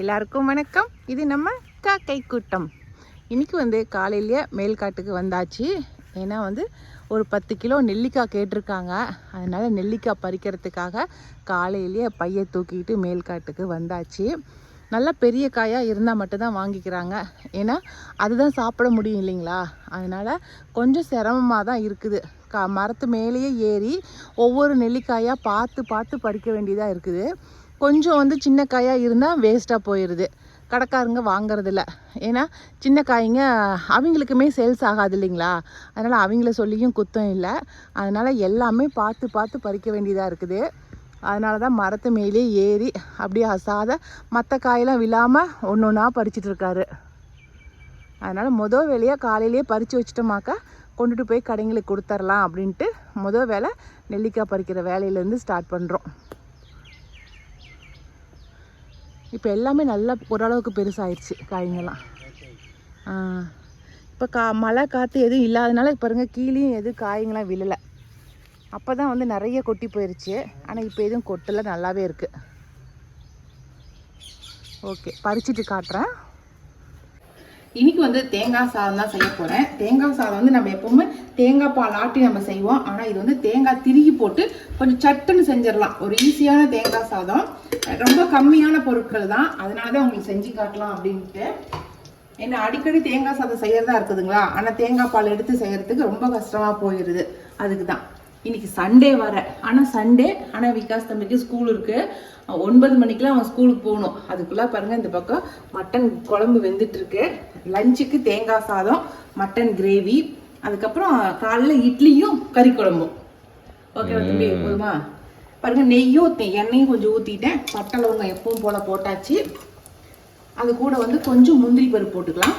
எல்லாருக்கும் வணக்கம். இது நம்ம காக்கை கூட்டம். இன்றைக்கி வந்து காலையிலேயே மேல்காட்டுக்கு வந்தாச்சு. ஏன்னா வந்து ஒரு பத்து கிலோ நெல்லிக்காய் கேட்டிருக்காங்க. அதனால் நெல்லிக்காய் பறிக்கிறதுக்காக காலையிலேயே பையை தூக்கிட்டு மேல்காட்டுக்கு வந்தாச்சு. நல்லா பெரிய காயாக இருந்தால் மட்டும்தான் வாங்கிக்கிறாங்க. ஏன்னா அதுதான் சாப்பிட முடியும் இல்லைங்களா? அதனால் கொஞ்சம் சிரமமாக தான் இருக்குது. கா மரத்து மேலேயே ஏறி ஒவ்வொரு நெல்லிக்காயாக பார்த்து பார்த்து பறிக்க வேண்டியதாக இருக்குது. கொஞ்சம் வந்து சின்ன காயாக இருந்தால் வேஸ்ட்டாக போயிடுது கடைக்காரங்க வாங்குறதில்ல. ஏன்னா சின்ன காய்ங்க அவங்களுக்குமே சேல்ஸ் ஆகாது இல்லைங்களா? அதனால் அவங்கள சொல்லியும் குத்தம் இல்லை. அதனால் எல்லாமே பார்த்து பார்த்து பறிக்க வேண்டியதாக இருக்குது. அதனால தான் மரத்து மேலே ஏறி அப்படியே அசாத மற்ற காயெல்லாம் விழாமல் ஒன்று ஒன்றா பறிச்சிட்ருக்காரு அதனால் மொதல் வேலையாக காலையிலேயே பறித்து வச்சிட்டோமாக்கா கொண்டுட்டு போய் கடைங்களுக்கு கொடுத்துர்லாம் அப்படின்ட்டு மொதல் வேலை நெல்லிக்காய் பறிக்கிற வேலையிலேருந்து ஸ்டார்ட் பண்ணுறோம் இப்போ எல்லாமே நல்லா ஓரளவுக்கு பெருசாகிடுச்சு காய்ங்கெல்லாம். இப்போ கா மழை காற்று எதுவும் இல்லாதனால பாருங்கள் கீழேயும் எதுவும் காய்ங்களாம் விழலை. அப்போ தான் வந்து நிறைய கொட்டி போயிருச்சு. ஆனால் இப்போ எதுவும் கொட்டலை நல்லாவே இருக்குது ஓகே பறிச்சிட்டு காட்டுறேன். இன்றைக்கி வந்து தேங்காய் சாதம் தான் செய்ய போகிறேன் தேங்காய் சாதம் வந்து நம்ம எப்போவுமே தேங்காய் பால் ஆட்டி நம்ம செய்வோம். ஆனால் இது வந்து தேங்காய் திருகி போட்டு கொஞ்சம் சட்டுன்னு செஞ்சிடலாம். ஒரு ஈஸியான தேங்காய் சாதம். ரொம்ப கம்மியான பொருட்கள் தான். அதனால தான் உங்களுக்கு செஞ்சு காட்டலாம் அப்படின்ட்டு. ஏன்னா அடிக்கடி தேங்காய் சாதம் செய்யறதா இருக்குதுங்களா? ஆனால் தேங்காய் பால் எடுத்து செய்யறதுக்கு ரொம்ப கஷ்டமாக போயிடுது அதுக்கு தான். இன்னைக்கு சண்டே வர. ஆனால் சண்டே ஆனால் விகாஸ் தம்பிக்கு ஸ்கூல் இருக்கு. ஒன்பது மணிக்கெலாம் அவன் ஸ்கூலுக்கு போகணும். அதுக்குள்ளே பாருங்க இந்த பக்கம் மட்டன் குழம்பு வெந்துட்டு இருக்கு லஞ்சுக்கு தேங்காய் சாதம் மட்டன் கிரேவி அதுக்கப்புறம் காலைல இட்லியும் கறி குழம்பும். ஓகேவா தம்பி போதுமா? பாருங்க நெய்யும் ஊத்தி- எண்ணெயும் கொஞ்சம் ஊற்றிட்டேன் பட்டை லவங்கம் எப்பவும் போல போட்டாச்சு. அது கூட வந்து கொஞ்சம் முந்திரி பருப்பு போட்டுக்கலாம்.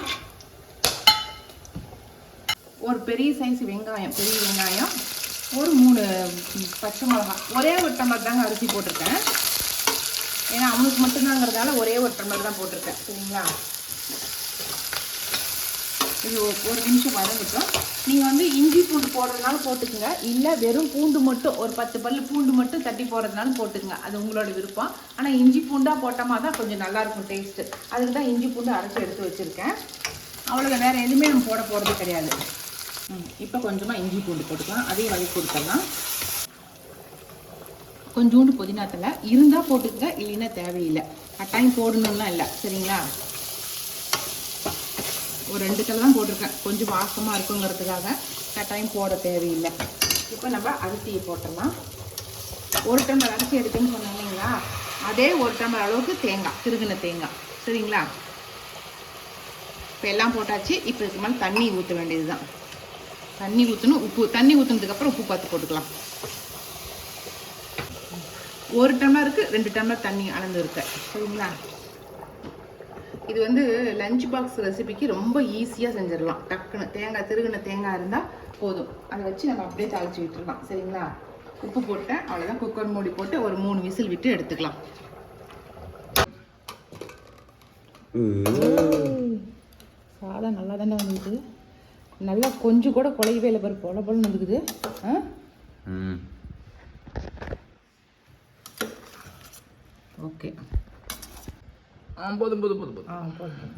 ஒரு பெரிய சைஸ் வெங்காயம் பெரிய வெங்காயம். ஒரு மூணு பச்சை மிளகா. ஒரே ஒரு டம்ளர் தாங்க அரிசி போட்டிருக்கேன். ஏன்னா அவனுக்கு மட்டும்தாங்கிறதால ஒரே ஒரு டம்ளர் தான் போட்டிருக்கேன். சரிங்களா? இது ஒரு நிமிஷம் வதங்கட்டும். நீங்கள் வந்து இஞ்சி பூண்டு போடுறதுனால போட்டுக்கோங்க. இல்லை வெறும் பூண்டு மட்டும் ஒரு பத்து பல்லு பூண்டு மட்டும் தட்டி போடுறதுனாலும் போட்டுக்கங்க. அது உங்களோட விருப்பம். ஆனால் இஞ்சி பூண்டாக போட்டோமா தான் கொஞ்சம் நல்லாயிருக்கும் டேஸ்ட்டு அதுக்கு தான் இஞ்சி பூண்டு அரைச்சி எடுத்து வச்சுருக்கேன். அவ்வளோதான் வேறு எதுவுமே நம்ம போட போகிறது கிடையாது. இப்போ கொஞ்சமாக இஞ்சி பூண்டு போட்டுக்கலாம். அதே வதக்கி கொடுத்துடலாம் கொஞ்சோண்டு புதினா தலை இருந்தால் போட்டுக்கங்க இல்லைன்னா தேவையில்லை. கட்டாயம் போடணும்லாம் இல்லை சரிங்களா? ஒரு ரெண்டு தலை தான் போட்டிருக்கேன். கொஞ்சம் வாசமாக இருக்குங்கிறதுக்காக கட்டாயம் போட தேவையில்லை. இப்போ நம்ம அரிசியை போட்டுடலாம். ஒரு டம்ளர் அரிசி எடுக்குன்னு சொன்னேன் இல்லைங்களா? அதே ஒரு டம்ளர் அளவுக்கு தேங்காய் திருகின தேங்காய் சரிங்களா? இப்போ எல்லாம் போட்டாச்சு. இப்போ இதுக்கு மேலே தண்ணி ஊற்ற வேண்டியது தான் தண்ணி ஊற்றணும் உப்பு தண்ணி ஊற்றுனதுக்கப்புறம் உப்பு பார்த்து போட்டுக்கலாம். ஒரு டம்ளருக்கு ரெண்டு டம்ளர் தண்ணி அளந்து இருக்க. சரிங்களா? இது வந்து லஞ்ச் பாக்ஸ் ரெசிபிக்கு ரொம்ப ஈஸியாக செஞ்சிடலாம். டக்குன்னு தேங்காய் திருகின தேங்காய் இருந்தால் போதும். அதை வச்சு நம்ம அப்படியே தாளிச்சு விட்டுடலாம். சரிங்களா? உப்பு போட்டேன். அவ்வளோதான் குக்கர் மூடி போட்டு ஒரு மூணு விசில் விட்டு எடுத்துக்கலாம். சாதம் நல்லா தானே வந்துக்குது நல்லா கொஞ்சம் கூட குழையவே இல்லை பாரு பொல பொலன்னு வந்துக்குது. ஆ? ம். ஓகே. ஆ போதும் போதும் போதும் ஆ போதும் போதும்.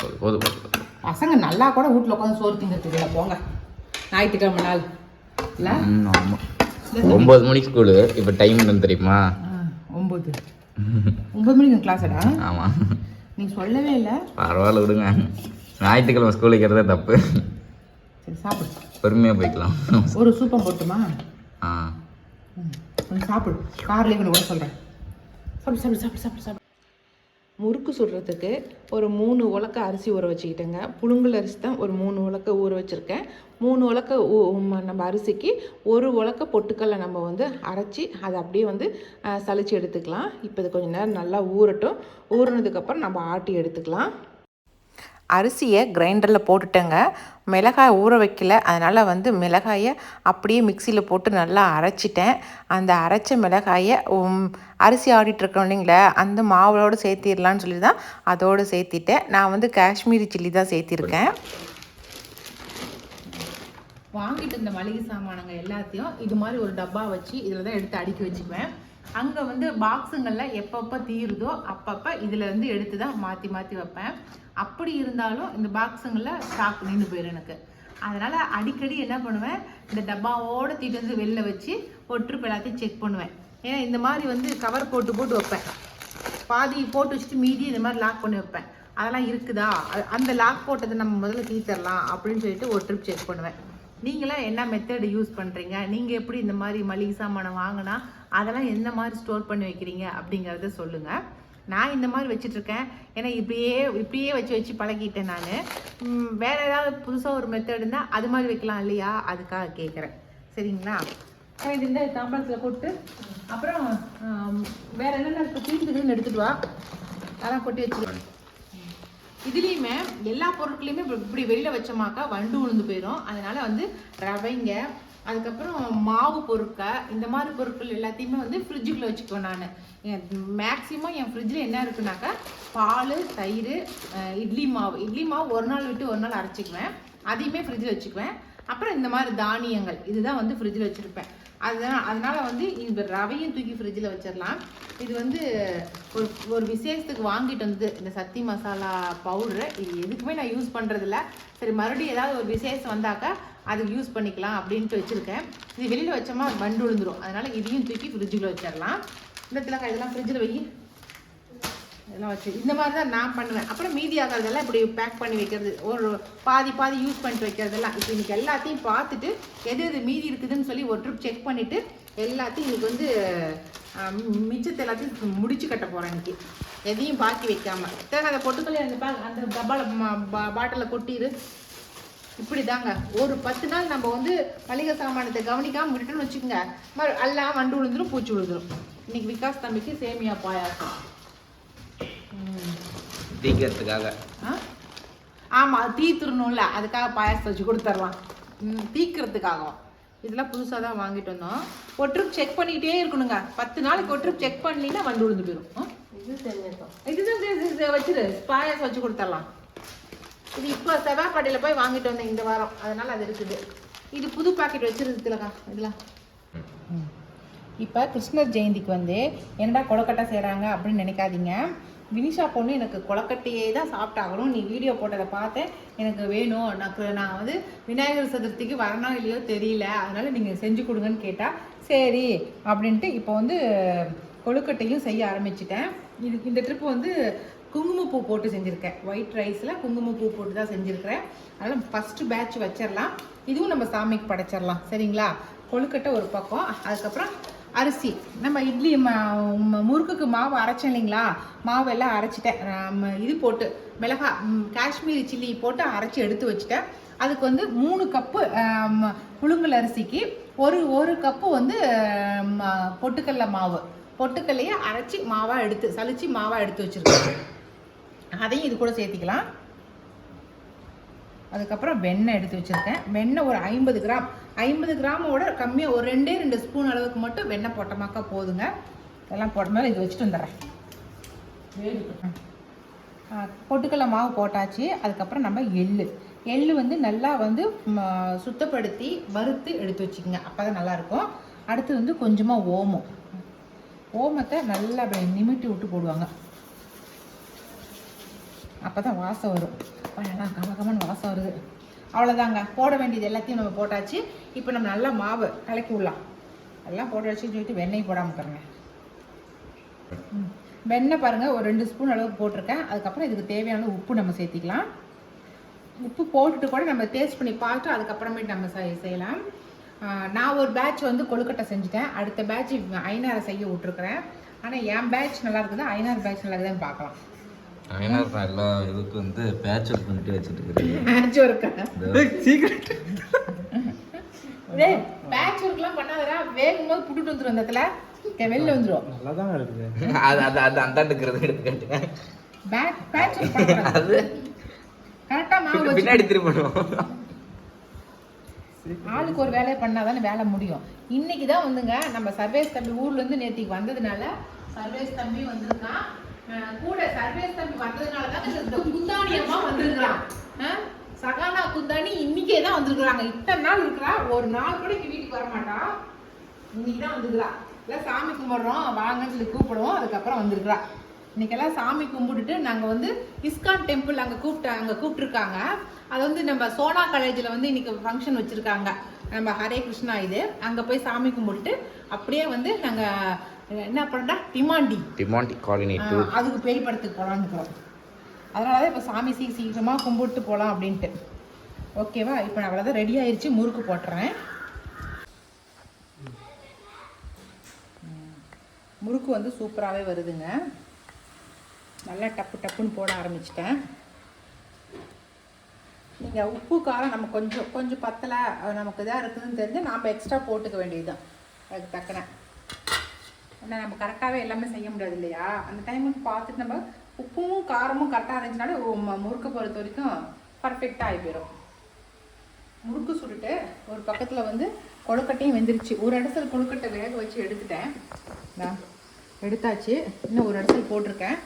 போதும் போதும் போதும் பசங்க நல்லா கூட வீட்டில் உட்காந்து சோறு திங்கிறதுக்கு போங்க. ஞாயிற்றுக்கிழமை நாள். இல்லை? ஆமாம் ஒம்பது மணிக்கு ஸ்கூலு இப்போ டைம் என்னன்னு தெரியுமா? ஒம்பது ஒம்பது மணிக்கு கிளாஸடா ஆமாம் நீ சொல்லவே இல்லை. பரவாயில்ல விடுங்க. ஞாயிற்றுக்கிழமை ஸ்கூல் வைக்கிறதே தப்பு. சரி சாப்பிடு. பொறுமையாக போய்க்கலாம். ஒரு சூப்பம் போட்டுமா? ஆ. கொஞ்சம் சாப்பிடு. கார்லேயே கூட சொல்கிறேன் சாப்பிடு சாப்பிடு சாப்பிடு சாப்பிடு சாப்பிடு. முறுக்கு சுடுறதுக்கு ஒரு மூணு உலக்க அரிசி ஊற வச்சுக்கிட்டேங்க. புழுங்கல் அரிசி தான் ஒரு மூணு உலக்க ஊற வச்சுருக்கேன். மூணு உலக்க ஊ- நம்ம அரிசிக்கு ஒரு உலக்க பொட்டுக்கல்லை நம்ம வந்து அரைச்சி அதை அப்படியே வந்து சளிச்சு எடுத்துக்கலாம். இப்போ இது கொஞ்சம் நேரம் நல்லா ஊறட்டும். ஊறினதுக்கப்புறம் நம்ம ஆட்டி எடுத்துக்கலாம். அரிசியை கிரைண்டரில் போட்டுட்டேங்க. மிளகாய் ஊற வைக்கல. அதனால் வந்து மிளகாயை அப்படியே மிக்சியில் போட்டு நல்லா அரைச்சிட்டேன். அந்த அரைச்ச மிளகாயை அரிசி ஆடிட்டுருக்கோம் இல்லைங்களா? அந்த மாவோடு சேர்த்திடலான்னு சொல்லி தான் அதோடு சேர்த்திட்டேன். நான் வந்து காஷ்மீரி சில்லி தான் சேர்த்திருக்கேன். வாங்கிட்டு இருந்த மளிகை சாமானுங்க எல்லாத்தையும் இது மாதிரி ஒரு டப்பா வச்சு இதில் தான் எடுத்து அடுக்கி வச்சுக்குவேன். அங்கே வந்து பாக்ஸுங்களில் எப்பப்போ தீருதோ அப்பப்போ இதில் இருந்து எடுத்து தான் மாற்றி மாற்றி வைப்பேன். அப்படி இருந்தாலும் இந்த பாக்ஸுங்களில் ஸ்டாக் நின்று போயிடும் எனக்கு. அதனால் அடிக்கடி என்ன பண்ணுவேன் இந்த டப்பாவோட தீட்டு வந்து வெளில வச்சு ஒரு ட்ரிப் எல்லாத்தையும் செக் பண்ணுவேன். ஏன்னா இந்த மாதிரி வந்து கவர் போட்டு போட்டு வைப்பேன். பாதி போட்டு வச்சுட்டு மீதி இந்த மாதிரி லாக் பண்ணி வைப்பேன். அதெல்லாம் இருக்குதா? அந்த லாக் போட்டதை நம்ம முதல்ல தீத்தரலாம் அப்படின்னு சொல்லிட்டு ஒரு ட்ரிப் செக் பண்ணுவேன். நீங்களாம் என்ன மெத்தடு யூஸ் பண்ணுறீங்க நீங்கள் எப்படி இந்த மாதிரி மளிகை சாமானை வாங்கினா அதெல்லாம் எந்த மாதிரி ஸ்டோர் பண்ணி வைக்கிறீங்க அப்படிங்கிறத சொல்லுங்கள் நான் இந்த மாதிரி வச்சிட்ருக்கேன். ஏன்னா இப்படியே இப்படியே வச்சு வச்சு பழகிட்டேன் நான். வேறு ஏதாவது புதுசாக ஒரு மெத்தட் இருந்தால் அது மாதிரி வைக்கலாம் இல்லையா? அதுக்காக கேட்குறேன் சரிங்களா? இது இந்த தாம்பளத்தில் போட்டு அப்புறம் வேற என்னென்ன இப்போ தீர்ந்துக்குதுன்னு எடுத்துட்டு வா. அதெல்லாம் கொட்டி வச்சுக்கிறேன் இதுலேயுமே எல்லா பொருட்களையுமே இப்படி இப்படி வெளியில் வச்சோமாக்கா வண்டு உளுந்து போயிடும் அதனால வந்து ரவைங்க அதுக்கப்புறம் மாவு பொருட்கள் இந்த மாதிரி பொருட்கள் எல்லாத்தையுமே வந்து ஃப்ரிட்ஜுக்குள்ளே வச்சுக்குவேன் நான். மேக்ஸிமம் என் ஃப்ரிட்ஜில் என்ன இருக்குனாக்கா பால் தயிர் இட்லி மாவு. இட்லி மாவு ஒரு நாள் விட்டு ஒரு நாள் அரைச்சிக்குவேன். அதையுமே ஃப்ரிட்ஜில் வச்சுக்குவேன். அப்புறம் இந்த மாதிரி தானியங்கள் இதுதான் வந்து ஃப்ரிட்ஜில் வச்சுருப்பேன். அதுதான் அதனால் வந்து இந்த ரவையும் தூக்கி ஃப்ரிட்ஜில் வச்சிடலாம் இது வந்து ஒரு ஒரு விசேஷத்துக்கு வாங்கிட்டு வந்து இந்த சத்தி மசாலா பவுடரு இது எதுக்குமே நான் யூஸ் பண்ணுறதில்ல சரி மறுபடியும் ஏதாவது ஒரு விசேஷம் வந்தாக்கா அதுக்கு யூஸ் பண்ணிக்கலாம் அப்படின்ட்டு வச்சுருக்கேன். இது வெளியில் வச்சோமா வண்டு விழுந்துரும். அதனால் இதையும் தூக்கி ஃப்ரிட்ஜுக்குள்ளே வச்சிடலாம். இந்த திலக்கா இதெல்லாம் ஃப்ரிட்ஜில் வை. இதெல்லாம் வச்சு. இந்த மாதிரி தான் நான் பண்ணுவேன். அப்புறம் மீதி ஆகிறதெல்லாம் இப்படி பேக் பண்ணி வைக்கிறது. ஒரு பாதி பாதி யூஸ் பண்ணிட்டு வைக்கிறதெல்லாம். இப்போ இன்றைக்கி எல்லாத்தையும் பார்த்துட்டு எது எது மீதி இருக்குதுன்னு சொல்லி ஒரு ட்ரிப் செக் பண்ணிவிட்டு எல்லாத்தையும் இன்னைக்கு வந்து மிச்சத்தை எல்லாத்தையும் முடிச்சு கட்ட போகிறேன் இன்றைக்கி எதையும் பாக்கி வைக்காம. தேவை அதை பொட்டுக்கல்லையே அந்த பா அந்த டப்பாவில் பாட்டிலில் கொட்டிடு இப்படி தாங்க ஒரு பத்து நாள் நம்ம வந்து மளிகை சாமானத்தை கவனிக்காம விட்டுட்டோம்னு வச்சுக்கோங்க. மறு எல்லாம் வண்டு விழுந்துரும் பூச்சி விழுந்துரும். இன்னைக்கு விகாஸ் தம்பிக்கு சேமியா பாயாசம். ம். தீக்கிறதுக்காக. ஆ? ஆமா அது தீத்துறணும்ல. அதுக்காக பாயாசம் வச்சு கொடுத்துர்லாம். ம், தீக்கிறதுக்காகவும். இதெல்லாம் புதுசாக தான் வாங்கிட்டு வந்தோம். ட்ரிப் செக் பண்ணிக்கிட்டே இருக்கணுங்க. பத்து நாளைக்கு ட்ரிப் செக் பண்ணலின்னா வண்டு விழுந்து போயிடும்? இதுதான் இது- இது- இது வச்சிரு. பாயாசம் வச்சு கொடுத்துர்லாம். இது இப்போ செவ்வாய்ப்பாட்டியில் போய் வாங்கிட்டு வந்தேன் இந்த வாரம். அதனால அது இருக்குது. இது புது பாக்கெட் வச்சிருக்கு திலகா. இதெல்லாம் இப்போ கிருஷ்ணர் ஜெயந்திக்கு வந்து என்னடா கொலக்கட்டை செய்கிறாங்க அப்படின்னு நினைக்காதீங்க. வினிஷா பொண்ணு எனக்கு கொலக்கட்டையே தான் சாப்பிட்டாகணும். நீ வீடியோ போட்டதை பார்த்தேன் எனக்கு வேணும். நான் நான் வந்து விநாயகர் சதுர்த்திக்கு வரணும் இல்லையோ தெரியல. அதனால் நீங்கள் செஞ்சு கொடுங்கன்னு கேட்டால் சரி அப்படின்ட்டு இப்போ வந்து கொழுக்கட்டையும் செய்ய ஆரம்பிச்சிட்டேன். இது இந்த ட்ரிப் வந்து குங்குமப்பூ போட்டு செஞ்சுருக்கேன். ஒயிட் ரைஸில் குங்குமப்பூ போட்டு தான் செஞ்சுருக்கிறேன். அதனால் ஃபஸ்ட்டு பேட்ச் வச்சிடலாம் இதுவும் நம்ம சாமிக்கு படைச்சிடலாம் சரிங்களா? கொழுக்கட்டை ஒரு பக்கம் அதுக்கப்புறம் அரிசி. நம்ம இட்லி ம- முறுக்குக்கு மாவு அரைச்சேன் இல்லைங்களா? மாவு எல்லாம் அரைச்சிட்டேன். இது போட்டு மிளகா காஷ்மீரி சில்லி போட்டு அரைச்சி எடுத்து வச்சுட்டேன். அதுக்கு வந்து மூணு கப்பு புழுங்கல் அரிசிக்கு ஒரு ஒரு கப்பு வந்து பொட்டுக்கடல மாவு. பொட்டுக்கல்லையே அரைச்சி மாவாக எடுத்து சலிச்சு மாவாக எடுத்து வச்சுருக்கேன். அதையும் இது கூட சேர்த்திக்கலாம். அதுக்கப்புறம் வெண்ணெய் எடுத்து வச்சுருக்கேன். வெண்ணெய் ஒரு ஐம்பது கிராம். ஐம்பது கிராமோட கம்மியாக ஒரு ரெண்டே ரெண்டு ஸ்பூன் அளவுக்கு மட்டும் வெண்ணெய் போட்டமாக்கா போதுங்க. இதெல்லாம் போட்ட மேலே இது வச்சுட்டு வந்துடுறேன். ஆ, பொட்டுக்கடலை மாவு போட்டாச்சு. அதுக்கப்புறம் நம்ம எள்ளு. எள்ளு வந்து நல்லா வந்து ம, சுத்தப்படுத்தி வறுத்து எடுத்து வச்சுக்கோங்க. அப்போ தான் நல்லாயிருக்கும். அடுத்து வந்து கொஞ்சமாக ஓமம். ஓமத்தை நல்லா நிமிட்டி விட்டு போடுவாங்க. அப்போ தான் வாசம் வரும். நல்லா கம கமன்னு வாசம் வருது. அவ்வளோதாங்க போட வேண்டியது எல்லாத்தையும் நம்ம போட்டாச்சு. இப்போ நம்ம நல்லா மாவு கலக்கி விடலாம். எல்லாம் போட்டு வச்சுன்னு சொல்லிட்டு வெண்ணெய் போடாமல் பாருங்க. வெண்ணெய் பாருங்கள் ஒரு ரெண்டு ஸ்பூன் அளவுக்கு போட்டிருக்கேன். அதுக்கப்புறம் இதுக்கு தேவையான உப்பு நம்ம சேர்த்திக்கலாம். உப்பு போட்டுட்டு கூட நம்ம டேஸ்ட் பண்ணி பார்த்து அதுக்கப்புறமேட்டு நம்ம செய் செய்யலாம். நான் ஒரு பேட்ச் வந்து கொழுக்கட்டை செஞ்சுட்டேன். அடுத்த பேட்ச் ஐநாரை செய்ய விட்ருக்குறேன் ஆனால் என் பேட்ச் நல்லா இருக்குது? ஐநாறு பேட்ச் நல்லா இருக்குதான்னு பார்க்கலாம். ஐநூறு எல்லா இதுக்கு வந்து பேட்ச் ஒர்க் பண்ணிட்டு வச்சுட்டு இருக்கிறீங்க பேட்ச் ஒர்க்கா சீக்கிரம் டேய் பேட்ச் ஒர்க்லாம் பண்ணாதடா. புட்டுட்டு வந்துடும் அந்த இடத்துல. வெளில வந்துடும் நல்லா தான் இருக்குது அது அது அது அந்த இருக்கிறது எடுத்து கேட்டுங்க பேட் பேட்ச் ஒர்க் அது மாவு பின்னாடி திரும்பணும் ஆளுக்கு ஒரு வேலையை பண்ணாதானே வேலை முடியும். இன்னைக்கு தான் வந்துங்க நம்ம சர்வேஸ் தம்பி ஊர்ல இருந்து நேத்திக்கு வந்ததுனால சர்வேஸ் தம்பி வந்திருக்கான். கூட சர்வேஸ் தம்பி வந்ததுனால தான் இந்த குந்தாணி அம்மா வந்திருக்கிறான் சகானா குந்தாணி இன்னைக்கே தான் வந்திருக்கிறாங்க. இத்தனை நாள் இருக்கிறா. ஒரு நாள் கூட இங்க வீட்டுக்கு வர மாட்டா. இன்னைக்கு தான் வந்துருக்கிறா. இல்லை சாமி கும்பிட்றோம். வாங்கன்னு சொல்லி கூப்பிடுவோம். அதுக்கப்புறம் வந்திருக்கிறா. இன்னைக்கெல்லாம் சாமி கும்பிட்டுட்டு நாங்கள் வந்து இஸ்கான் டெம்பிள் அங்கே கூப்பிட்டு அங்கே கூப்பிட்டுருக்காங்க. அது வந்து நம்ம சோனா காலேஜில் வந்து இன்னைக்கு ஃபங்க்ஷன் வச்சுருக்காங்க. நம்ம ஹரே கிருஷ்ணா இது. அங்கே போய் சாமி கும்பிட்டுட்டு அப்படியே வந்து நாங்கள் என்ன பண்ணுறா டிமாண்டி. டிமாண்டி காலனி டூ ஆஹ் அதுக்கு பேய் படத்துக்கு போகலான்னு இருக்கிறோம். அதனால தான் இப்போ சாமி சீ சீக்கிரமாக கும்பிட்டு போகலாம் அப்படின்ட்டு. ஓகேவா? இப்போ நான் அவ்வளோதான் ரெடி ஆயிருச்சு முறுக்கு போட்டுறேன். முறுக்கு வந்து சூப்பராகவே வருதுங்க. நல்லா டப்பு டப்புன்னு போட ஆரம்பிச்சிட்டேன். நீங்கள் உப்பு காரம் நம்ம கொஞ்சம் கொஞ்சம் பத்தலை நமக்கு இதாக இருக்குதுன்னு தெரிஞ்சு நாம் எக்ஸ்ட்ரா போட்டுக்க வேண்டியதுதான். அதுக்கு தக்கன. ஏன்னா நம்ம கரெக்டாகவே எல்லாமே செய்ய முடியாது இல்லையா? அந்த டைமுக்கு பார்த்துட்டு நம்ம உப்பும் காரமும் கரெக்டாக இருந்துச்சுனாலே முறுக்கு ம- முறுக்கை பொறுத்த வரைக்கும் பர்ஃபெக்டாக ஆகி போயிடும் முறுக்கு சுட்டுட்டு ஒரு பக்கத்தில் வந்து கொழுக்கட்டையும் வெந்துருச்சு. ஒரு இடத்துல கொழுக்கட்டை வேக வச்சு எடுத்துட்டேன். எடுத்தாச்சு. இன்னும் ஒரு இடத்துல போட்டிருக்கேன்.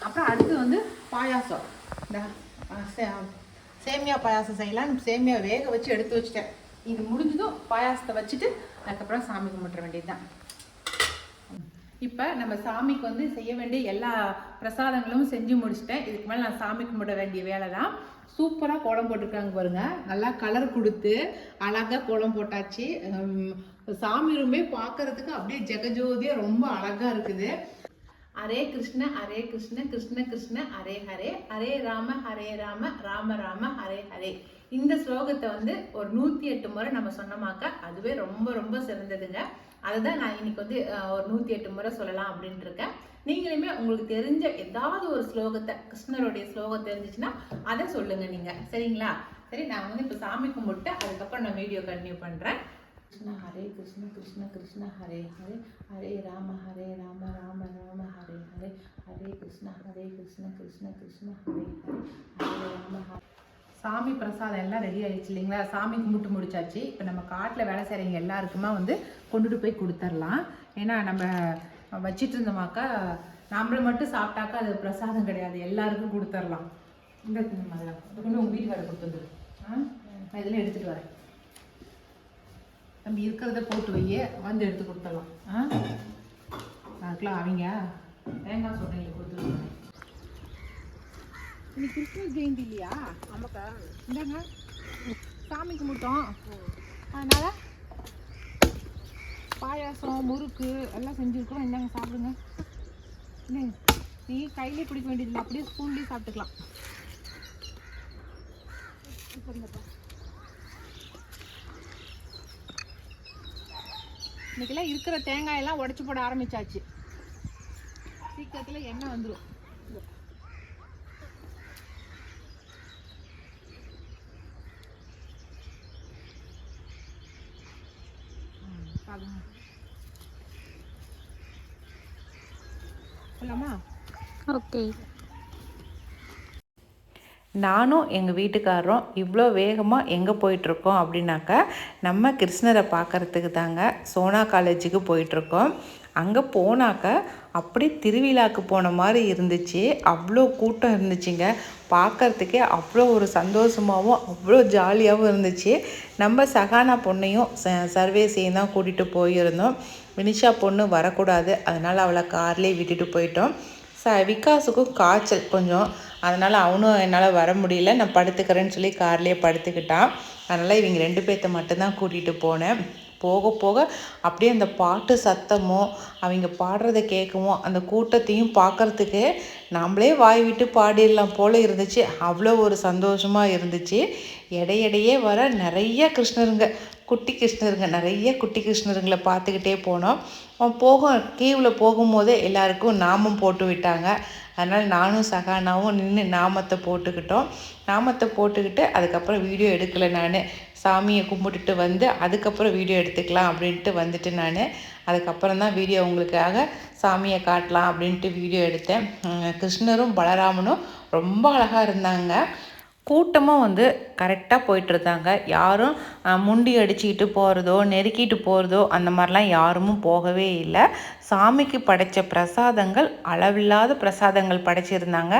அப்புறம் அடுத்து வந்து பாயாசம். ஆ, சே- சேமியா பாயாசம் செய்யலாம் சேமியா வேக வச்சு எடுத்து வச்சுட்டேன். இது முடிஞ்சதும் பாயாசத்தை வச்சுட்டு அதுக்கப்புறம் சாமி கும்பிட்ற வேண்டியதுதான். இப்போ நம்ம சாமிக்கு வந்து செய்ய வேண்டிய எல்லா பிரசாதங்களும் செஞ்சு முடிச்சிட்டேன். இதுக்கு மேலே நான் சாமி கும்பிட வேண்டிய வேலை தான் சூப்பராக கோலம் போட்டிருக்காங்க பாருங்க. நல்லா கலர் கொடுத்து அழகாக கோலம் போட்டாச்சு. சாமி ரூமே பார்க்கறதுக்கு அப்படியே ஜெகஜோதியாக ரொம்ப அழகாக இருக்குது. ஹரே கிருஷ்ண ஹரே கிருஷ்ண கிருஷ்ண கிருஷ்ண ஹரே ஹரே ஹரே ராம ஹரே ராம ராம ராம ஹரே ஹரே. இந்த ஸ்லோகத்தை வந்து ஒரு நூற்றி எட்டு முறை நம்ம சொன்னோமாக்க அதுவே ரொம்ப ரொம்ப சிறந்ததுங்க. அதுதான் நான் இன்னைக்கு வந்து ஒரு நூற்றி எட்டு முறை சொல்லலாம் அப்படின்ட்டு இருக்கேன் நீங்களுமே உங்களுக்கு தெரிஞ்ச ஏதாவது ஒரு ஸ்லோகத்தை கிருஷ்ணருடைய ஸ்லோகம் தெரிஞ்சிச்சுன்னா அதை சொல்லுங்க நீங்க. சரிங்களா? சரி நான் வந்து இப்போ சாமி கும்பிட்டு அதுக்கப்புறம் நான் வீடியோ கண்டினியூ பண்றேன். கிருஷ்ண ஹரே கிருஷ்ண கிருஷ்ண கிருஷ்ண ஹரே ஹரே ஹரே ராம ஹரே ராம ராம ராம ஹரே ஹரே ஹரே கிருஷ்ண ஹரே கிருஷ்ண கிருஷ்ண கிருஷ்ண ஹரே ஹரே ஹரே ராம ஹரே சாமி பிரசாதம் எல்லாம் ரெடி ஆயிடுச்சு இல்லைங்களா? சாமி கும்பிட்டு முடிச்சாச்சு. இப்போ நம்ம காட்டில் வேலை செய்கிறவங்க எல்லாருக்குமா வந்து கொண்டுட்டு போய் கொடுத்துர்லாம். ஏன்னா நம்ம வச்சிட்டு இருந்தோமாக்கா நம்மளை மட்டும் சாப்பிட்டாக்கா அது பிரசாதம் கிடையாது. எல்லாருக்கும் கொடுத்துர்லாம். இந்த அதில் இது கொண்டு உங்கள் வீட்டுக்கார கொடுத்துரு ஆ? நான் இதெல்லாம் எடுத்துகிட்டு வரேன். நம்ம இருக்கிறத போட்டு வை வந்து எடுத்து கொடுத்துடலாம் ஆ? அதுக்கெல்லாம் அவங்க தேங்காய் சொல்கிறீங்க கொடுத்துருவாங்க இன்னைக்கு கிருஷ்ண ஜெயந்தி இல்லையா? ஆமாக்கா. இந்தாங்க. சாமி கும்பிட்டோம். அதனால பாயாசம் முறுக்கு எல்லாம் செஞ்சுருக்கோம் இந்தாங்க சாப்பிடுங்க. இல்லைங்க நீ கையிலே பிடிக்க வேண்டியதில்லை. அப்படியே ஸ்பூன்லேயே சாப்பிட்டுக்கலாம். சரிங்கப்பா. இன்னைக்கெல்லாம் இருக்கிற தேங்காயெல்லாம் உடச்சி போட ஆரம்பிச்சாச்சு. சீக்கிரத்தில் எண்ணெய் வந்துடும் போலாமா ஓகே. நானும் எங்கள் வீட்டுக்காரரும் இவ்வளோ வேகமாக எங்கே போயிட்டுருக்கோம் அப்படின்னாக்கா நம்ம கிருஷ்ணரை பார்க்கறதுக்கு தாங்க சோனா காலேஜுக்கு போயிட்டுருக்கோம். அங்கே போனாக்க அப்படி திருவிழாக்கு போன மாதிரி இருந்துச்சு. அவ்வளோ கூட்டம் இருந்துச்சுங்க. பார்க்கறதுக்கே அவ்வளோ ஒரு சந்தோஷமாகவும் அவ்வளோ ஜாலியாகவும் இருந்துச்சு. நம்ம சகானா பொண்ணையும் ச சர்வேஸையும் தான் கூட்டிகிட்டு போயிருந்தோம். வினிஷா பொண்ணு வரக்கூடாது. அதனால் அவளை கார்லேயே விட்டுட்டு போயிட்டோம். ச விகாஸுக்கும் காய்ச்சல் கொஞ்சம். அதனால் அவனும் என்னால் வர முடியல. நான் படுத்துக்கிறேன்னு சொல்லி கார்லேயே படுத்துக்கிட்டான். அதனால் இவங்க ரெண்டு பேர்த்த மட்டும்தான் கூட்டிகிட்டு போனேன். போக போக அப்படியே அந்த பாட்டு சத்தமோ அவங்க பாடுறத கேட்கவும் அந்த கூட்டத்தையும் பார்க்குறதுக்கு நம்மளே வாய் விட்டு பாடிடலாம் போல் இருந்துச்சு. அவ்வளோ ஒரு சந்தோஷமாக இருந்துச்சு. இடையிடையே வர நிறைய கிருஷ்ணருங்க குட்டி கிருஷ்ணருங்க நிறைய குட்டி கிருஷ்ணருங்களை பார்த்துக்கிட்டே போனோம். போகும் போக கீவில் போகும்போதே எல்லாருக்கும் நாமம் போட்டு விட்டாங்க. அதனால் நானும் சகானாவும் நின்று நாமத்தை போட்டுக்கிட்டோம். நாமத்தை போட்டுக்கிட்டு அதுக்கப்புறம் வீடியோ எடுக்கலை நான். சாமியை கும்பிட்டுட்டு வந்து அதுக்கப்புறம் வீடியோ எடுத்துக்கலாம் அப்படின்ட்டு வந்துட்டு நான். அதுக்கப்புறம் தான் வீடியோ உங்களுக்காக சாமியை காட்டலாம் அப்படின்ட்டு வீடியோ எடுத்தேன். கிருஷ்ணரும் பலராமனும் ரொம்ப அழகாக இருந்தாங்க. கூட்டமும் வந்து கரெக்டாக போயிட்டுருந்தாங்க. யாரும் முண்டி அடிச்சுக்கிட்டு போகிறதோ நெருக்கிட்டு போகிறதோ அந்த மாதிரிலாம் யாரும் போகவே இல்லை. சாமிக்கு படைத்த பிரசாதங்கள் அளவில்லாத பிரசாதங்கள் படைச்சிருந்தாங்க.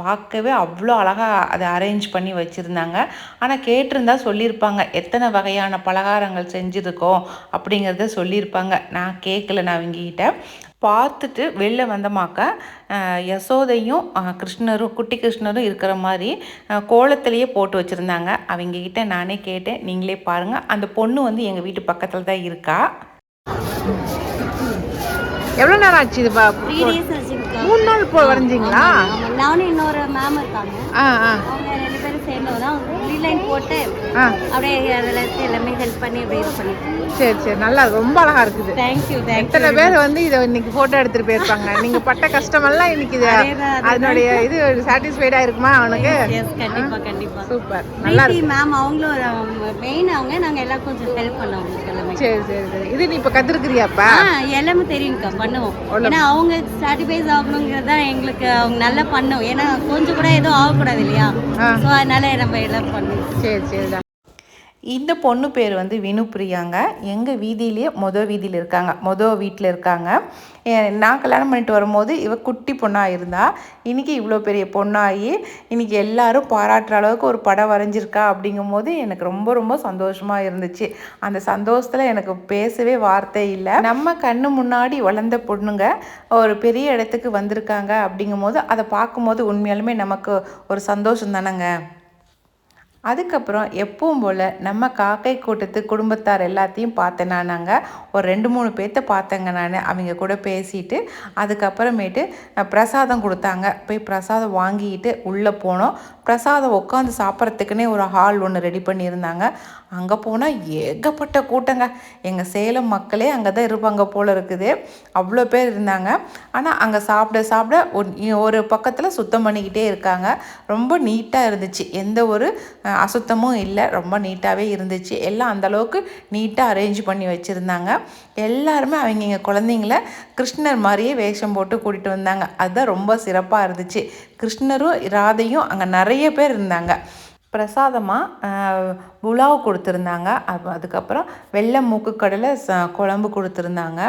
பார்க்கவே அவ்வளோ அழகாக அதை அரேஞ்ச் பண்ணி வச்சுருந்தாங்க. ஆனால் கேட்டிருந்தா சொல்லியிருப்பாங்க எத்தனை வகையான பலகாரங்கள் செஞ்சுருக்கோம்? அப்படிங்கிறத சொல்லியிருப்பாங்க. நான் கேட்கல நான் அவங்ககிட்ட பார்த்துட்டு வெளில வந்தமாக்க யசோதையும் கிருஷ்ணரும் குட்டி கிருஷ்ணரும் இருக்கிற மாதிரி கோலத்திலேயே போட்டு வச்சுருந்தாங்க. அவங்கக்கிட்ட நானே கேட்டேன். நீங்களே பாருங்கள் அந்த பொண்ணு வந்து எங்கள் வீட்டு பக்கத்தில் தான் இருக்கா. எவ்வளோ நேரம் ஆச்சு இது பா- த்ரீ டேஸ் மூணு நாள் போ வரைஞ்சிங்களா? நானும் இன்னொரு மேம் இருக்காங்க. ஆ ஆ. அவங்க ரெண்டு பேரும் சேர்ந்து தான். லைன் போட்டு அப்படியே அதில் எல்லாமே ஹெல்ப் பண்ணி அப்படியே இது பண்ணிட்டு சரி சரி. நல்லா. ரொம்ப அழகா இருக்குது. தேங்க்யூ தேங்க்யூ எத்தனை பேர் வந்து இதை இன்னைக்கு போட்டோ எடுத்துட்டு போயிருப்பாங்க? நீங்க பட்ட கஷ்டமெல்லாம் இன்னைக்கு இது அதனுடைய இது சாட்டிஸ்ஃபைடா இருக்குமா அவனுக்கு? எஸ் கண்டிப்பாக கண்டிப்பாக சூப்பர். நல்லா இருக்கு. மேம் அவங்களும் மெயின் அவங்க நாங்கள் எல்லாம் கொஞ்சம் ஹெல்ப் எல்லாமே. சரி சரி சரி. இது நீ இப்ப கத்துருக்கிறியாப்பா? ஆ எல்லாமே தெரியும்க்கா பண்ணுவோம். ஏன்னா அவங்க சாட்டிஸ்ஃபைஸ் ஆகணுங்கிறது தான் எங்களுக்கு அவங்க நல்லா பண்ணும். ஏன்னா கொஞ்சம் கூட எதுவும் ஆகக்கூடாது இல்லையா. ஸோ அதனால நம்ம எல்லாம் பண்ணுவோம். சரி சரிடா. இந்த பொண்ணு பேர் வந்து வினுப்பிரியாங்க எங்கள் வீதியிலேயே மொதல் வீதியில் இருக்காங்க. மொதல் வீட்டில் இருக்காங்க. நான் கல்யாணம் பண்ணிட்டு வரும்போது இவ குட்டி பொண்ணாக இருந்தா. இன்றைக்கி இவ்வளோ பெரிய பொண்ணாகி இன்றைக்கி எல்லாரும் பாராட்டுற அளவுக்கு ஒரு படம் வரைஞ்சிருக்கா அப்படிங்கும்போது எனக்கு ரொம்ப ரொம்ப சந்தோஷமாக இருந்துச்சு. அந்த சந்தோஷத்தில் எனக்கு பேசவே வார்த்தை இல்லை. நம்ம கண்ணு முன்னாடி வளர்ந்த பொண்ணுங்க ஒரு பெரிய இடத்துக்கு வந்திருக்காங்க அப்படிங்கும்போது அதை பார்க்கும்போது உண்மையாலுமே நமக்கு ஒரு சந்தோஷம் தானேங்க. அதுக்கப்புறம் எப்பவும் போல் நம்ம காக்கை கூட்டத்து குடும்பத்தார் எல்லாத்தையும் பார்த்தேன் நாங்கள் ஒரு ரெண்டு மூணு பேர்த்த பார்த்தேங்க நான். அவங்க கூட பேசிட்டு அதுக்கப்புறமேட்டு பிரசாதம் கொடுத்தாங்க. போய் பிரசாதம் வாங்கிட்டு உள்ளே போனோம். பிரசாதம் உட்காந்து சாப்பிட்றதுக்குன்னே ஒரு ஹால் ஒன்று ரெடி பண்ணியிருந்தாங்க. அங்கே போனால் ஏகப்பட்ட கூட்டங்க. எங்கள் சேலம் மக்களே அங்கே தான் இருப்பாங்க போல் இருக்குது. அவ்வளோ பேர் இருந்தாங்க. ஆனால் அங்கே சாப்பிட சாப்பிட ஒரு- ஒரு பக்கத்தில் சுத்தம் பண்ணிக்கிட்டே இருக்காங்க. ரொம்ப நீட்டாக இருந்துச்சு. எந்த ஒரு அசுத்தமும் இல்லை. ரொம்ப நீட்டாகவே இருந்துச்சு. எல்லாம் அந்த அளவுக்கு நீட்டாக அரேஞ்ச் பண்ணி வச்சுருந்தாங்க. எல்லாருமே அவங்க எங்கள் குழந்தைங்கள கிருஷ்ணர் மாதிரியே வேஷம் போட்டு கூட்டிகிட்டு வந்தாங்க. அதுதான் ரொம்ப சிறப்பாக இருந்துச்சு. கிருஷ்ணரும் ராதையும் அங்கே நிறைய பேர் இருந்தாங்க. பிரசாதமாக புலாவ் கொடுத்துருந்தாங்க. அதுக்கப்புறம் வெள்ளை மூக்கு கடலை ச குழம்பு கொடுத்துருந்தாங்க.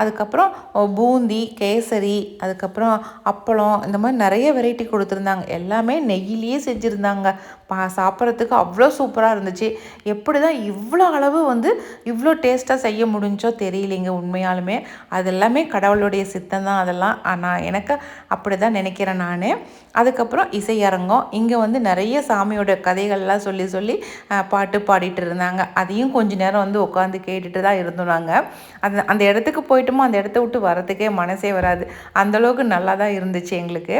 அதுக்கப்புறம் பூந்தி கேசரி அதுக்கப்புறம் அப்பளம் இந்த மாதிரி நிறைய வெரைட்டி கொடுத்துருந்தாங்க. எல்லாமே நெய்யிலேயே செஞ்சுருந்தாங்க. பா சாப்பிட்றதுக்கு அவ்வளோ சூப்பராக இருந்துச்சு. எப்படி தான் இவ்வளோ அளவு வந்து இவ்வளோ டேஸ்ட்டாக செய்ய முடிஞ்சோ தெரியலைங்க உண்மையாலுமே. அது எல்லாமே கடவுளுடைய சித்தம் தான் அதெல்லாம். ஆனால் எனக்கு அப்படி தான் நினைக்கிறேன் நான். அதுக்கப்புறம் இசையரங்கம். இங்கே வந்து நிறைய சாமியோட கதைகள்லாம் சொல்லி சொல்லி பா பாட்டு பாடிட்டு இருந்தாங்க. அதையும் கொஞ்ச நேரம் வந்து உட்காந்து கேட்டுட்டு தான் இருந்தோம் நாங்கள் அந்த அந்த இடத்துக்கு போயிட்டுமோ அந்த இடத்த விட்டு வரத்துக்கே மனசே வராது. அந்தளவுக்கு நல்லா தான் இருந்துச்சு எங்களுக்கு.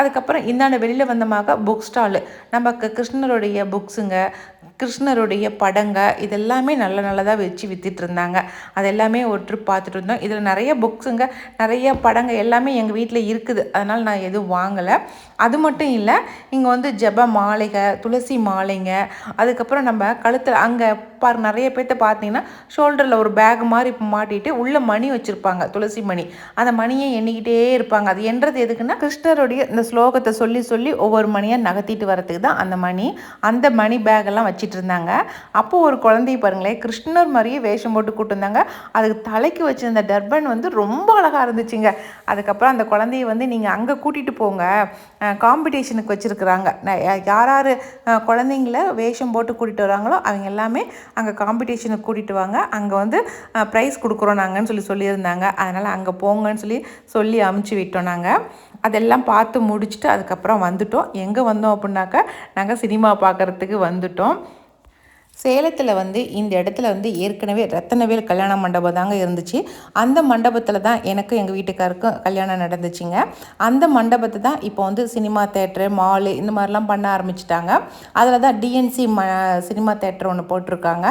அதுக்கப்புறம் இந்தாண்ட வெளியில் வந்தமாக புக் ஸ்டாலு நம்ம கிருஷ்ணருடைய புக்ஸுங்க கிருஷ்ணருடைய படங்க இதெல்லாமே நல்ல நல்லதாக வச்சு விற்றுட்டு இருந்தாங்க அது எல்லாமே ஒரு ட்ரிப் பார்த்துட்டு இருந்தோம் இதில் நிறைய புக்ஸுங்க நிறைய படங்க எல்லாமே எங்கள் வீட்டில் இருக்குது. அதனால் நான் எதுவும் வாங்கலை. அது மட்டும் இல்லை இங்கே வந்து ஜெப மாலைங்க துளசி மாலைங்க அதுக்கப்புறம் நம்ம கழுத்தில் அங்கே பாருங்க நிறைய பேர்த்த பார்த்தீங்கன்னா ஷோல்டரில் ஒரு பேக் மாதிரி மாட்டிட்டு உள்ளே மணி வச்சுருப்பாங்க துளசி மணி. அந்த மணியை எண்ணிக்கிட்டே இருப்பாங்க. அது எண்றது எதுக்குன்னா கிருஷ்ணருடைய இந்த ஸ்லோகத்தை சொல்லி சொல்லி ஒவ்வொரு மணியாக நகர்த்திட்டு வரதுக்கு தான் அந்த மணி அந்த மணி பேக்கெல்லாம் வச்சுட்டு இருந்தாங்க. அப்போது ஒரு குழந்தைய பாருங்களேன் கிருஷ்ணர் மாதிரியே வேஷம் போட்டு கூட்டிருந்தாங்க வந்தாங்க அதுக்கு தலைக்கு வச்சிருந்த டர்பன் வந்து ரொம்ப அழகாக இருந்துச்சுங்க. அதுக்கப்புறம் அந்த குழந்தைய வந்து நீங்கள் அங்கே கூட்டிகிட்டு போங்க. காம்படிஷனுக்கு வச்சுருக்குறாங்க. யார் யார் குழந்தைங்கள வேஷம் போட்டு கூட்டிகிட்டு வராங்களோ அவங்க எல்லாமே அங்கே காம்படிஷனுக்கு கூட்டிகிட்டு வாங்க. அங்கே வந்து ப்ரைஸ் கொடுக்குறோம் நாங்கன்னு சொல்லி சொல்லியிருந்தாங்க. அதனால் அங்கே போங்கன்னு சொல்லி சொல்லி அமுச்சு விட்டோம் நாங்கள் அதெல்லாம் பார்த்து முடிச்சுட்டு அதுக்கப்புறம் வந்துட்டோம். எங்கே வந்தோம் அப்படின்னாக்கா நாங்கள் சினிமா பார்க்குறதுக்கு வந்துட்டோம். சேலத்தில் வந்து இந்த இடத்துல வந்து ஏற்கனவே ரத்தனவேல் கல்யாண மண்டபம் தாங்க இருந்துச்சு. அந்த மண்டபத்தில் தான் எனக்கும் எங்கள் வீட்டுக்காருக்கும் கல்யாணம் நடந்துச்சுங்க. அந்த மண்டபத்தை தான் இப்போ வந்து சினிமா தேட்ரு மாலு இந்த மாதிரிலாம் பண்ண ஆரம்பிச்சிட்டாங்க. அதில் தான் டிஎன்சி ம சினிமா தேட்டர் ஒன்று போட்டிருக்காங்க.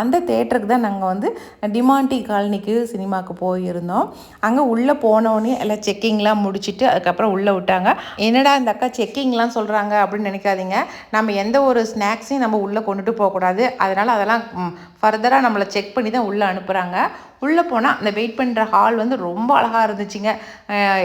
அந்த தேட்டருக்கு தான் நாங்கள் வந்து டிமாண்டி காலனிக்கு சினிமாவுக்கு போயிருந்தோம். அங்கே உள்ளே போனோடனே எல்லாம் செக்கிங்லாம் முடிச்சுட்டு அதுக்கப்புறம் உள்ளே விட்டாங்க. என்னடா இந்த அக்கா செக்கிங்லாம் சொல்கிறாங்க அப்படின்னு நினைக்காதீங்க. நம்ம எந்த ஒரு ஸ்நாக்ஸையும் நம்ம உள்ளே கொண்டுட்டு போகக்கூடாது. அதனால் அதெல்லாம் ஃபர்தராக நம்மளை செக் பண்ணி தான் உள்ளே அனுப்புகிறாங்க உள்ளே போனால் அந்த வெயிட் பண்ணுற ஹால் வந்து ரொம்ப அழகாக இருந்துச்சுங்க.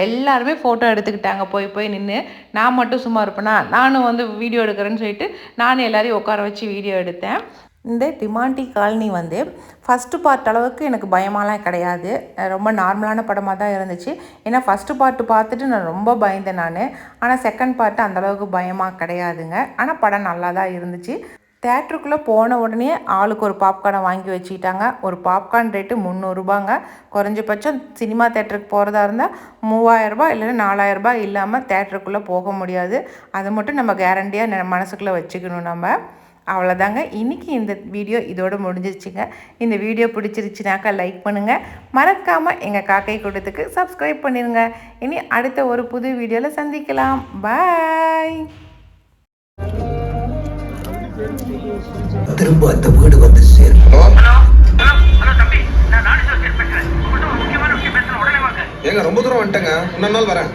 எல்லாருமே ஃபோட்டோ எடுத்துக்கிட்டாங்க. போய் போய் நின்று நான் மட்டும் சும்மா இருப்பேனா? நானும் வந்து வீடியோ எடுக்கிறேன்னு சொல்லிட்டு நானும் எல்லாரையும் உட்கார வச்சு வீடியோ எடுத்தேன். இந்த டிமாண்டி காலனி வந்து ஃபஸ்ட்டு பார்ட் அளவுக்கு எனக்கு பயமாலாம் கிடையாது. ரொம்ப நார்மலான படமாக தான் இருந்துச்சு. ஏன்னா ஃபஸ்ட்டு பார்ட்டு பார்த்துட்டு நான் ரொம்ப பயந்தேன் நான். ஆனால் செகண்ட் பார்ட்டு அந்தளவுக்கு பயமாக கிடையாதுங்க. ஆனால் படம் நல்லா தான் இருந்துச்சு. தேட்டருக்குள்ளே போன உடனே ஆளுக்கு ஒரு பாப்கார்னை வாங்கி வச்சுக்கிட்டாங்க. ஒரு பாப்கார்ன் ரேட்டு முந்நூறுரூபாங்க குறைஞ்சபட்சம் சினிமா தேட்டருக்கு போகிறதா இருந்தால் மூவாயிரரூபா இல்லைன்னா நாலாயிரரூபா இல்லாமல் தேட்டருக்குள்ளே போக முடியாது. அதை மட்டும் நம்ம கேரண்டியாக மனசுக்குள்ளே வச்சுக்கணும் நம்ம. அவ்வளோதாங்க இன்றைக்கி இந்த வீடியோ இதோட முடிஞ்சிருச்சுங்க. இந்த வீடியோ பிடிச்சிருச்சுனாக்கா லைக் பண்ணுங்கள் மறக்காமல் எங்கள் காக்கை கூட்டத்துக்கு சப்ஸ்கிரைப் பண்ணிடுங்க இனி அடுத்த ஒரு புது வீடியோவில் சந்திக்கலாம். பாய் திரும்ப அந்த வீடு வந்து சேரும். ஏங்க ரொம்ப தூரம் வந்துட்டேங்க. இன்னொரு நாள் வரேன்.